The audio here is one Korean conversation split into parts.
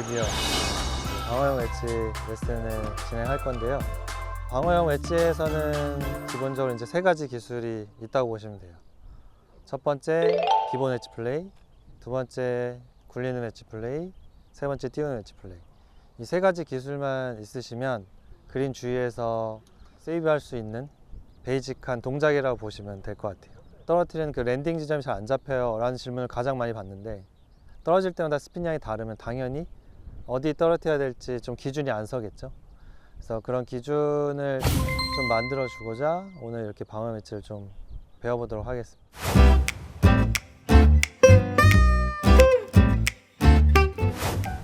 드디어 방어형 웨지 레슨을 진행할 건데요. 방어형 웨지에서는 기본적으로 이제 세 가지 기술이 있다고 보시면 돼요. 첫 번째 기본 웨지 플레이, 두 번째 굴리는 웨지 플레이, 세 번째 띄우는 웨지 플레이. 이 세 가지 기술만 있으시면 그린 주위에서 세이브할 수 있는 베이직한 동작이라고 보시면 될 것 같아요. 떨어뜨리는 그 랜딩 지점이 잘 안 잡혀요 라는 질문을 가장 많이 받는데 떨어질 때마다 스핀량이 다르면 당연히 어디 떨어뜨려야 될지 좀 기준이 안 서겠죠. 그래서 그런 기준을 좀 만들어 주고자 오늘 이렇게 방어 매치를 좀 배워보도록 하겠습니다.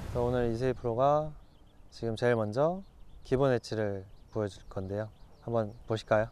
그래서 오늘 이세희 프로가 지금 제일 먼저 기본 웨치를 보여줄 건데요. 한번 보실까요?